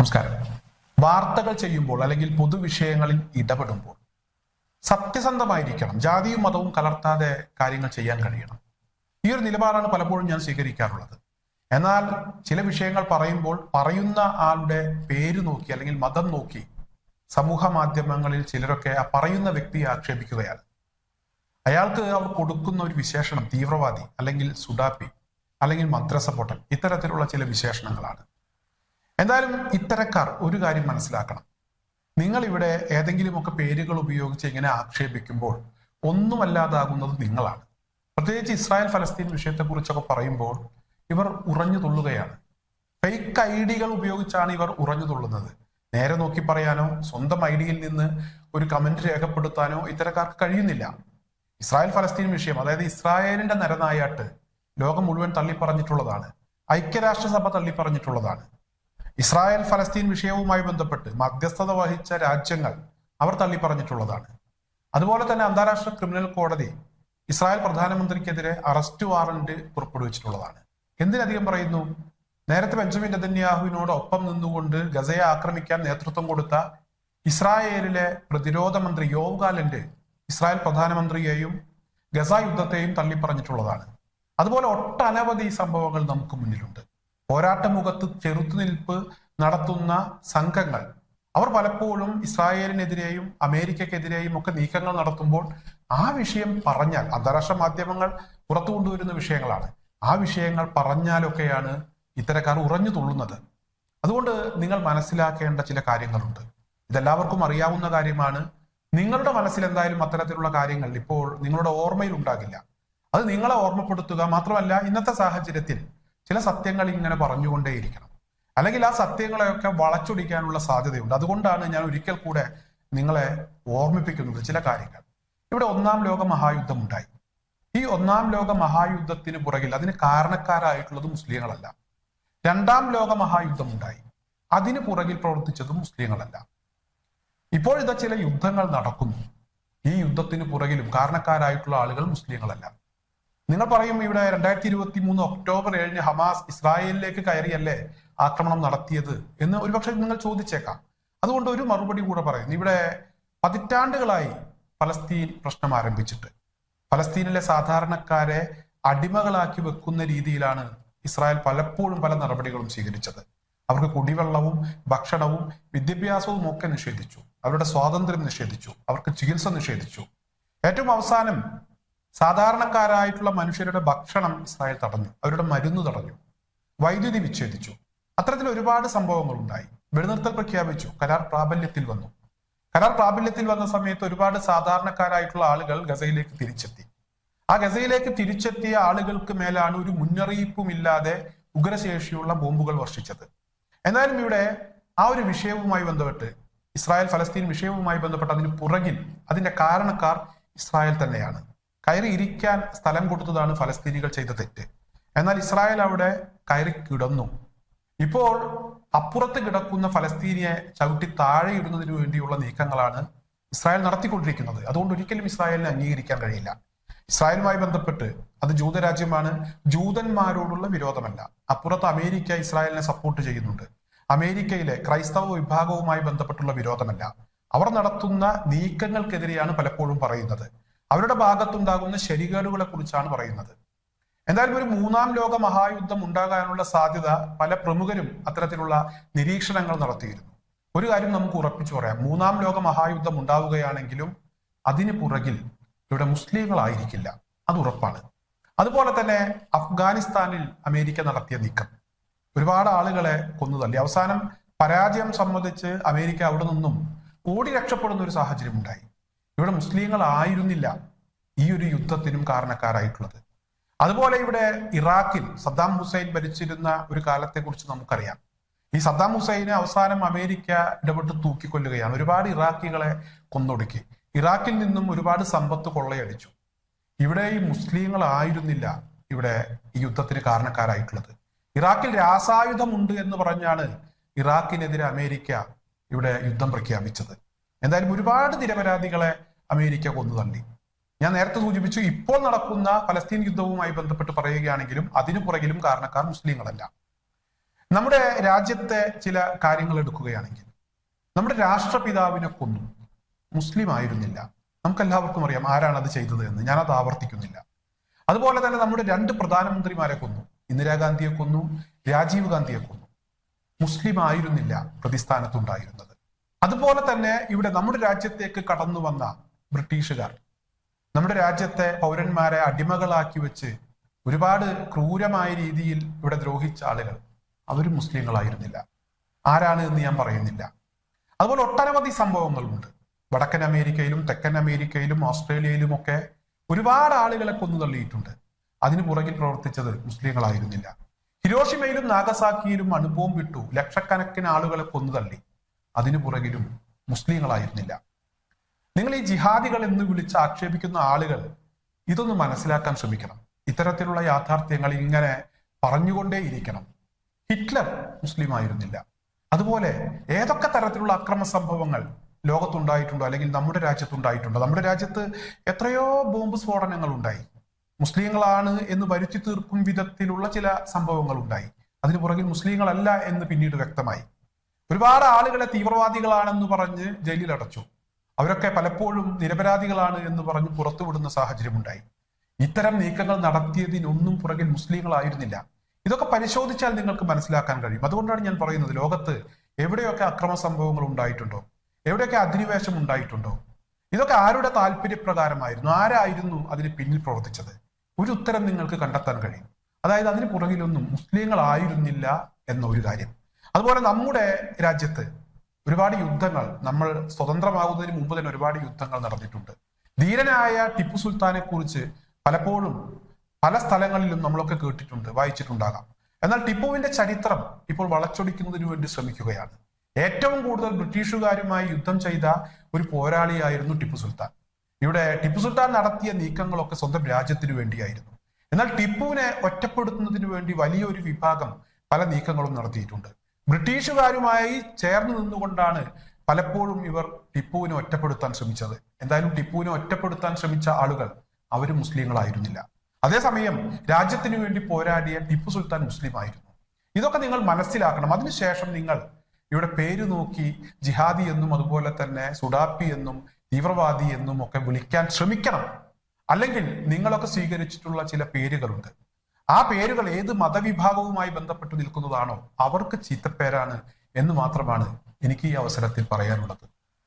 നമസ്കാരം. വാർത്തകൾ ചെയ്യുമ്പോൾ അല്ലെങ്കിൽ പൊതുവിഷയങ്ങളിൽ ഇടപെടുമ്പോൾ സത്യസന്ധമായിരിക്കണം. ജാതിയും മതവും കലർത്താതെ കാര്യങ്ങൾ ചെയ്യാൻ കഴിയണം. ഈ ഒരു നിലപാടാണ് പലപ്പോഴും ഞാൻ സ്വീകരിക്കാറുള്ളത്. എന്നാൽ ചില വിഷയങ്ങൾ പറയുമ്പോൾ പറയുന്ന ആളുടെ പേര് നോക്കി അല്ലെങ്കിൽ മതം നോക്കി സമൂഹ മാധ്യമങ്ങളിൽ ചിലരൊക്കെ ആ പറയുന്ന വ്യക്തിയെ ആക്ഷേപിക്കുകയാണ്. അയാൾക്ക് അവർ കൊടുക്കുന്ന ഒരു വിശേഷണം തീവ്രവാദി അല്ലെങ്കിൽ സുഡാപ്പി അല്ലെങ്കിൽ മദ്രസ പൊട്ടൻ ഇത്തരത്തിലുള്ള ചില വിശേഷണങ്ങളാണ്. എന്തായാലും ഇത്തരക്കാർ ഒരു കാര്യം മനസ്സിലാക്കണം. നിങ്ങൾ ഇവിടെ ഏതെങ്കിലുമൊക്കെ പേരുകൾ ഉപയോഗിച്ച് ഇങ്ങനെ ആക്ഷേപിക്കുമ്പോൾ ഒന്നുമല്ലാതാകുന്നത് നിങ്ങളാണ്. പ്രത്യേകിച്ച് ഇസ്രായേൽ ഫലസ്തീൻ വിഷയത്തെക്കുറിച്ചൊക്കെ പറയുമ്പോൾ ഇവർ ഉറഞ്ഞു തുള്ളുകയാണ്. ഫേക്ക് ഐ ഡികൾ ഉപയോഗിച്ചാണ് ഇവർ ഉറഞ്ഞു തുള്ളുന്നത്. നേരെ നോക്കി പറയാനോ സ്വന്തം ഐ ഡിയിൽ നിന്ന് ഒരു കമന്റ് രേഖപ്പെടുത്താനോ ഇത്തരക്കാർക്ക് കഴിയുന്നില്ല. ഇസ്രായേൽ ഫലസ്തീൻ വിഷയം അതായത് ഇസ്രായേലിന്റെ നരനായാട്ട് ലോകം മുഴുവൻ തള്ളിപ്പറഞ്ഞിട്ടുള്ളതാണ്. ഐക്യരാഷ്ട്രസഭ തള്ളിപ്പറഞ്ഞിട്ടുള്ളതാണ്. ഇസ്രായേൽ ഫലസ്തീൻ വിഷയവുമായി ബന്ധപ്പെട്ട് മധ്യസ്ഥത വഹിച്ച രാജ്യങ്ങൾ അവർ തള്ളി പറഞ്ഞിട്ടുള്ളതാണ് അതുപോലെ തന്നെ അന്താരാഷ്ട്ര ക്രിമിനൽ കോടതി ഇസ്രായേൽ പ്രധാനമന്ത്രിക്കെതിരെ അറസ്റ്റ് വാറന്റ് പുറപ്പെടുവിച്ചിട്ടുള്ളതാണ്. എന്തിനധികം പറയുന്നു? നേരത്തെ ബെഞ്ചമിൻ നെതന്യാഹുവിനോട് ഒപ്പം നിന്നുകൊണ്ട് ഗസയെ ആക്രമിക്കാൻ നേതൃത്വം കൊടുത്ത ഇസ്രായേലിലെ പ്രതിരോധ മന്ത്രി യോവ് ഗാലന്റ് ഇസ്രായേൽ പ്രധാനമന്ത്രിയെയും ഗസ യുദ്ധത്തെയും തള്ളിപ്പറഞ്ഞിട്ടുള്ളതാണ്. അതുപോലെ ഒട്ടനവധി സംഭവങ്ങൾ നമുക്ക് മുന്നിലുണ്ട്. പോരാട്ടമുഖത്ത് ചെറുത്തുനിൽപ്പ് നടത്തുന്ന സംഘങ്ങൾ. അവർ പലപ്പോഴും ഇസ്രായേലിനെതിരെയും അമേരിക്കക്കെതിരെയും ഒക്കെ നീക്കങ്ങൾ നടത്തുമ്പോൾ ആ വിഷയം പറഞ്ഞാൽ അന്താരാഷ്ട്ര മാധ്യമങ്ങൾ പുറത്തു കൊണ്ടുവരുന്ന വിഷയങ്ങളാണ്. ആ വിഷയങ്ങൾ പറഞ്ഞാലൊക്കെയാണ് ഇത്തരക്കാർ ഉറഞ്ഞു തുള്ളുന്നത്. അതുകൊണ്ട് നിങ്ങൾ മനസ്സിലാക്കേണ്ട ചില കാര്യങ്ങളുണ്ട്. ഇതെല്ലാവർക്കും അറിയാവുന്ന കാര്യമാണ്. നിങ്ങളുടെ മനസ്സിൽ എന്തായാലും അത്തരത്തിലുള്ള കാര്യങ്ങൾ ഇപ്പോൾ നിങ്ങളുടെ ഓർമ്മയിൽ ഉണ്ടാകില്ല. അത് നിങ്ങളെ ഓർമ്മപ്പെടുത്തുക മാത്രമല്ല ഇന്നത്തെ സാഹചര്യത്തിൽ ചില സത്യങ്ങൾ ഇങ്ങനെ പറഞ്ഞുകൊണ്ടേയിരിക്കണം. അല്ലെങ്കിൽ ആ സത്യങ്ങളെയൊക്കെ വളച്ചൊടിക്കാനുള്ള സാധ്യതയുണ്ട്. അതുകൊണ്ടാണ് ഞാൻ ഒരിക്കൽ കൂടെ നിങ്ങളെ ഓർമ്മിപ്പിക്കുന്നത് ചില കാര്യങ്ങൾ. ഇവിടെ ഒന്നാം ലോക മഹായുദ്ധം ഉണ്ടായി. ഈ ഒന്നാം ലോക മഹായുദ്ധത്തിന് പുറകിൽ അതിന് കാരണക്കാരായിട്ടുള്ളത് മുസ്ലിങ്ങളല്ല. രണ്ടാം ലോക മഹായുദ്ധം ഉണ്ടായി. അതിന് പുറകിൽ പ്രവർത്തിച്ചതും മുസ്ലിങ്ങളല്ല. ഇപ്പോഴിതാ ചില യുദ്ധങ്ങൾ നടക്കുന്നു. ഈ യുദ്ധത്തിന് പുറകിലും കാരണക്കാരായിട്ടുള്ള ആളുകൾ മുസ്ലിങ്ങളല്ല. നിങ്ങൾ പറയും ഇവിടെ രണ്ടായിരത്തി ഇരുപത്തി മൂന്ന് ഒക്ടോബർ ഏഴിന് ഹമാസ് ഇസ്രായേലിലേക്ക് കയറിയല്ലേ ആക്രമണം നടത്തിയത് എന്ന് ഒരുപക്ഷെ നിങ്ങൾ ചോദിച്ചേക്കാം. അതുകൊണ്ട് ഒരു മറുപടി കൂടെ പറയുന്നു. ഇവിടെ പതിറ്റാണ്ടുകളായി ഫലസ്തീൻ പ്രശ്നം ആരംഭിച്ചിട്ട്. ഫലസ്തീനിലെ സാധാരണക്കാരെ അടിമകളാക്കി വെക്കുന്ന രീതിയിലാണ് ഇസ്രായേൽ പലപ്പോഴും പല നടപടികളും സ്വീകരിച്ചത്. അവർക്ക് കുടിവെള്ളവും ഭക്ഷണവും വിദ്യാഭ്യാസവും ഒക്കെ നിഷേധിച്ചു. അവരുടെ സ്വാതന്ത്ര്യം നിഷേധിച്ചു. അവർക്ക് ചികിത്സ നിഷേധിച്ചു. ഏറ്റവും അവസാനം സാധാരണക്കാരായിട്ടുള്ള മനുഷ്യരുടെ ഭക്ഷണം ഇസ്രായേൽ തടഞ്ഞു. അവരുടെ മരുന്ന് തടഞ്ഞു. വൈദ്യുതി വിച്ഛേദിച്ചു. അത്തരത്തിൽ ഒരുപാട് സംഭവങ്ങൾ ഉണ്ടായി വെടിനിർത്തൽ പ്രഖ്യാപിച്ചു. കരാർ പ്രാബല്യത്തിൽ വന്നു. കരാർ പ്രാബല്യത്തിൽ വന്ന സമയത്ത് ഒരുപാട് സാധാരണക്കാരായിട്ടുള്ള ആളുകൾ ഗസയിലേക്ക് തിരിച്ചെത്തി. ആ ഗസയിലേക്ക് തിരിച്ചെത്തിയ ആളുകൾക്ക് മേലാണ് ഒരു മുന്നറിയിപ്പും ഇല്ലാതെ ഉഗ്രശേഷിയുള്ള ബോംബുകൾ വർഷിച്ചത്. എന്നാലും ഇവിടെ ആ ഒരു വിഷയവുമായി ബന്ധപ്പെട്ട് ഇസ്രായേൽ ഫലസ്തീൻ വിഷയവുമായി ബന്ധപ്പെട്ട് അതിന് പുറകിൽ അതിന്റെ കാരണക്കാർ ഇസ്രായേൽ തന്നെയാണ്. കയറി ഇരിക്കാൻ സ്ഥലം കൊടുത്തതാണ് ഫലസ്തീനികൾ ചെയ്ത തെറ്റ്. എന്നാൽ ഇസ്രായേൽ അവിടെ കയറി കിടന്നു. ഇപ്പോൾ അപ്പുറത്ത് കിടക്കുന്ന ഫലസ്തീനിയെ ചവിട്ടി താഴെ ഇടുന്നതിന് വേണ്ടിയുള്ള നീക്കങ്ങളാണ് ഇസ്രായേൽ നടത്തിക്കൊണ്ടിരിക്കുന്നത്. അതുകൊണ്ട് ഒരിക്കലും ഇസ്രായേലിനെ അംഗീകരിക്കാൻ കഴിയില്ല. ഇസ്രായേലുമായി ബന്ധപ്പെട്ട് അത് ജൂതരാജ്യമാണ്. ജൂതന്മാരോടുള്ള വിരോധമല്ല. അപ്പുറത്ത് അമേരിക്ക ഇസ്രായേലിനെ സപ്പോർട്ട് ചെയ്യുന്നുണ്ട്. അമേരിക്കയിലെ ക്രൈസ്തവ വിഭാഗവുമായി ബന്ധപ്പെട്ടുള്ള വിരോധമല്ല. അവർ നടത്തുന്ന നീക്കങ്ങൾക്കെതിരെയാണ് പലപ്പോഴും പറയുന്നത്. അവരുടെ ഭാഗത്തുണ്ടാകുന്ന ശരികേടുകളെ കുറിച്ചാണ് പറയുന്നത്. എന്തായാലും ഒരു മൂന്നാം ലോക മഹായുദ്ധം ഉണ്ടാകാനുള്ള സാധ്യത പല പ്രമുഖരും അത്തരത്തിലുള്ള നിരീക്ഷണങ്ങൾ നടത്തിയിരുന്നു. ഒരു കാര്യം നമുക്ക് ഉറപ്പിച്ചു പറയാം. മൂന്നാം ലോക മഹായുദ്ധം ഉണ്ടാവുകയാണെങ്കിലും അതിന് പുറകിൽ ഇവിടെ മുസ്ലിങ്ങളായിരിക്കില്ല. അത് ഉറപ്പാണ്. അതുപോലെ തന്നെ അഫ്ഗാനിസ്ഥാനിൽ അമേരിക്ക നടത്തിയ നീക്കം. ഒരുപാട് ആളുകളെ കൊന്നു തള്ളി. അവസാനം പരാജയം സംബന്ധിച്ച് അമേരിക്ക അവിടെ നിന്നും ഓടി രക്ഷപ്പെടുന്ന ഒരു സാഹചര്യം ഉണ്ടായി ഇവിടെ മുസ്ലിങ്ങളായിരുന്നില്ല ഈ ഒരു യുദ്ധത്തിനും കാരണക്കാരായിട്ടുള്ളത്. അതുപോലെ ഇവിടെ ഇറാഖിൽ സദ്ദാം ഹുസൈൻ ഭരിച്ചിരുന്ന ഒരു കാലത്തെക്കുറിച്ച് നമുക്കറിയാം. ഈ സദ്ദാം ഹുസൈനെ അവസാനം അമേരിക്ക ഇടപെട്ട് തൂക്കിക്കൊല്ലുകയാണ്. ഒരുപാട് ഇറാഖികളെ കൊന്നൊടുക്കി. ഇറാഖിൽ നിന്നും ഒരുപാട് സമ്പത്ത് കൊള്ളയടിച്ചു. ഇവിടെ ഈ മുസ്ലിങ്ങളായിരുന്നില്ല ഇവിടെ ഈ യുദ്ധത്തിന് കാരണക്കാരായിട്ടുള്ളത്. ഇറാഖിൽ രാസായുധമുണ്ട് എന്ന് പറഞ്ഞാണ് ഇറാഖിനെതിരെ അമേരിക്ക ഇവിടെ യുദ്ധം പ്രഖ്യാപിച്ചത്. എന്തായാലും ഒരുപാട് നിരപരാധികളെ അമേരിക്ക കൊന്നു തള്ളി. ഞാൻ നേരത്തെ സൂചിപ്പിച്ചു ഇപ്പോൾ നടക്കുന്ന ഫലസ്തീൻ യുദ്ധവുമായി ബന്ധപ്പെട്ട് പറയുകയാണെങ്കിലും അതിനു പുറകിലും കാരണക്കാർ മുസ്ലിങ്ങളല്ല. നമ്മുടെ രാജ്യത്തെ ചില കാര്യങ്ങൾ എടുക്കുകയാണെങ്കിൽ നമ്മുടെ രാഷ്ട്രപിതാവിനെ കൊന്നു. മുസ്ലിം ആയിരുന്നില്ല. നമുക്ക് എല്ലാവർക്കും അറിയാം ആരാണ് അത് ചെയ്തത് എന്ന് ഞാൻ അത് ആവർത്തിക്കുന്നില്ല. അതുപോലെ തന്നെ നമ്മുടെ രണ്ട് പ്രധാനമന്ത്രിമാരെ കൊന്നു. ഇന്ദിരാഗാന്ധിയെ കൊന്നു രാജീവ് ഗാന്ധിയെ കൊന്നു. മുസ്ലിം ആയിരുന്നില്ല പ്രതിസ്ഥാനത്തുണ്ടായിരുന്നത്. അതുപോലെ തന്നെ ഇവിടെ നമ്മുടെ രാജ്യത്തേക്ക് കടന്നു വന്ന ബ്രിട്ടീഷുകാർ. നമ്മുടെ രാജ്യത്തെ പൗരന്മാരെ അടിമകളാക്കി വെച്ച് ഒരുപാട് ക്രൂരമായ രീതിയിൽ ഇവിടെ ദ്രോഹിച്ച ആളുകൾ അവരും മുസ്ലിങ്ങളായിരുന്നില്ല. ആരാണ് എന്ന് ഞാൻ പറയുന്നില്ല. അതുപോലെ ഒട്ടനവധി സംഭവങ്ങളുണ്ട്. വടക്കൻ അമേരിക്കയിലും തെക്കൻ അമേരിക്കയിലും ഓസ്ട്രേലിയയിലും ഒക്കെ ഒരുപാട് ആളുകളെ കൊന്നു തള്ളിയിട്ടുണ്ട്. അതിനു പുറകിൽ പ്രവർത്തിച്ചത് മുസ്ലിങ്ങളായിരുന്നില്ല. ഹിരോഷിമയിലും നാഗസാക്കിയിലും അണുബോംബ് വിട്ടു ലക്ഷക്കണക്കിന് ആളുകളെ കൊന്നു തള്ളി. അതിനു പുറകിലും മുസ്ലിങ്ങളായിരുന്നില്ല. നിങ്ങൾ ഈ ജിഹാദികൾ എന്ന് വിളിച്ച് ആക്ഷേപിക്കുന്ന ആളുകൾ ഇതൊന്ന് മനസ്സിലാക്കാൻ ശ്രമിക്കണം. ഇത്തരത്തിലുള്ള യാഥാർത്ഥ്യങ്ങൾ ഇങ്ങനെ പറഞ്ഞുകൊണ്ടേയിരിക്കണം ഹിറ്റ്ലർ മുസ്ലിം ആയിരുന്നില്ല. അതുപോലെ ഏതൊക്കെ തരത്തിലുള്ള അക്രമ സംഭവങ്ങൾ ലോകത്തുണ്ടായിട്ടുണ്ടോ? അല്ലെങ്കിൽ നമ്മുടെ രാജ്യത്തുണ്ടായിട്ടുണ്ടോ? നമ്മുടെ രാജ്യത്ത് എത്രയോ ബോംബ് സ്ഫോടനങ്ങൾ ഉണ്ടായി. മുസ്ലിങ്ങളാണ് എന്ന് വരുത്തി തീർക്കും വിധത്തിലുള്ള ചില സംഭവങ്ങൾ ഉണ്ടായി. അതിനു പുറകിൽ മുസ്ലിങ്ങളല്ല എന്ന് പിന്നീട് വ്യക്തമായി. ഒരുപാട് ആളുകളെ തീവ്രവാദികളാണെന്ന് പറഞ്ഞ് ജയിലിൽ അടച്ചു അവരൊക്കെ പലപ്പോഴും നിരപരാധികളാണ് എന്ന് പറഞ്ഞ് പുറത്തുവിടുന്ന സാഹചര്യമുണ്ടായി. ഇത്തരം നീക്കങ്ങൾ നടത്തിയതിനൊന്നും പുറകിൽ മുസ്ലിങ്ങളായിരുന്നില്ല. ഇതൊക്കെ പരിശോധിച്ചാൽ നിങ്ങൾക്ക് മനസ്സിലാക്കാൻ കഴിയും. അതുകൊണ്ടാണ് ഞാൻ പറയുന്നത് ലോകത്ത് എവിടെയൊക്കെ അക്രമ സംഭവങ്ങൾ ഉണ്ടായിട്ടുണ്ടോ? എവിടെയൊക്കെ അധിനിവേശം ഉണ്ടായിട്ടുണ്ടോ? ഇതൊക്കെ ആരുടെ താല്പര്യപ്രകാരമായിരുന്നു ആരായിരുന്നു അതിന് പിന്നിൽ പ്രവർത്തിച്ചത്? ഒരു ഉത്തരം നിങ്ങൾക്ക് കണ്ടെത്താൻ കഴിയും. അതായത് അതിന് പുറകിലൊന്നും മുസ്ലിങ്ങളായിരുന്നില്ല എന്ന ഒരു കാര്യം. അതുപോലെ നമ്മുടെ രാജ്യത്ത് ഒരുപാട് യുദ്ധങ്ങൾ നമ്മൾ സ്വതന്ത്രമാകുന്നതിന് മുമ്പ് തന്നെ ഒരുപാട് യുദ്ധങ്ങൾ നടന്നിട്ടുണ്ട്. ധീരനായ ടിപ്പു സുൽത്താനെ കുറിച്ച് പലപ്പോഴും പല സ്ഥലങ്ങളിലും നമ്മളൊക്കെ കേട്ടിട്ടുണ്ട് വായിച്ചിട്ടുണ്ടാകാം. എന്നാൽ ടിപ്പുവിന്റെ ചരിത്രം ഇപ്പോൾ വളച്ചൊടിക്കുന്നതിന് വേണ്ടി ശ്രമിക്കുകയാണ്. ഏറ്റവും കൂടുതൽ ബ്രിട്ടീഷുകാരുമായി യുദ്ധം ചെയ്ത ഒരു പോരാളിയായിരുന്നു ടിപ്പു സുൽത്താൻ. ഇവിടെ ടിപ്പു സുൽത്താൻ നടത്തിയ നീക്കങ്ങളൊക്കെ സ്വന്തം രാജ്യത്തിനു വേണ്ടിയായിരുന്നു. എന്നാൽ ടിപ്പുവിനെ ഒറ്റപ്പെടുത്തുന്നതിന് വേണ്ടി വലിയൊരു വിഭാഗം പല നീക്കങ്ങളും നടത്തിയിട്ടുണ്ട്. ബ്രിട്ടീഷുകാരുമായി ചേർന്ന് നിന്നുകൊണ്ടാണ് പലപ്പോഴും ഇവർ ടിപ്പുവിനെ ഒറ്റപ്പെടുത്താൻ ശ്രമിച്ചത്. എന്തായാലും ടിപ്പുവിനെ ഒറ്റപ്പെടുത്താൻ ശ്രമിച്ച ആളുകൾ അവർ മുസ്ലിങ്ങളായിരുന്നില്ല. അതേസമയം രാജ്യത്തിനു വേണ്ടി പോരാടിയ ടിപ്പു സുൽത്താൻ മുസ്ലിം ആയിരുന്നു ഇതൊക്കെ നിങ്ങൾ മനസ്സിലാക്കണം. അതിനുശേഷം നിങ്ങൾ ഇവിടെ പേര് നോക്കി ജിഹാദി എന്നും അതുപോലെ തന്നെ സുഡാപ്പി എന്നും തീവ്രവാദി എന്നും ഒക്കെ വിളിക്കാൻ ശ്രമിക്കണം. അല്ലെങ്കിൽ നിങ്ങളൊക്കെ സ്വീകരിച്ചിട്ടുള്ള ചില പേരുകളുണ്ട്. ആ പേരുകൾ ഏത് മതവിഭാഗവുമായി ബന്ധപ്പെട്ട് നിൽക്കുന്നതാണോ അവർക്ക് ചീത്തപ്പേരാണ് എന്ന് മാത്രമാണ് എനിക്ക് ഈ അവസരത്തിൽ പറയാനുള്ളത്.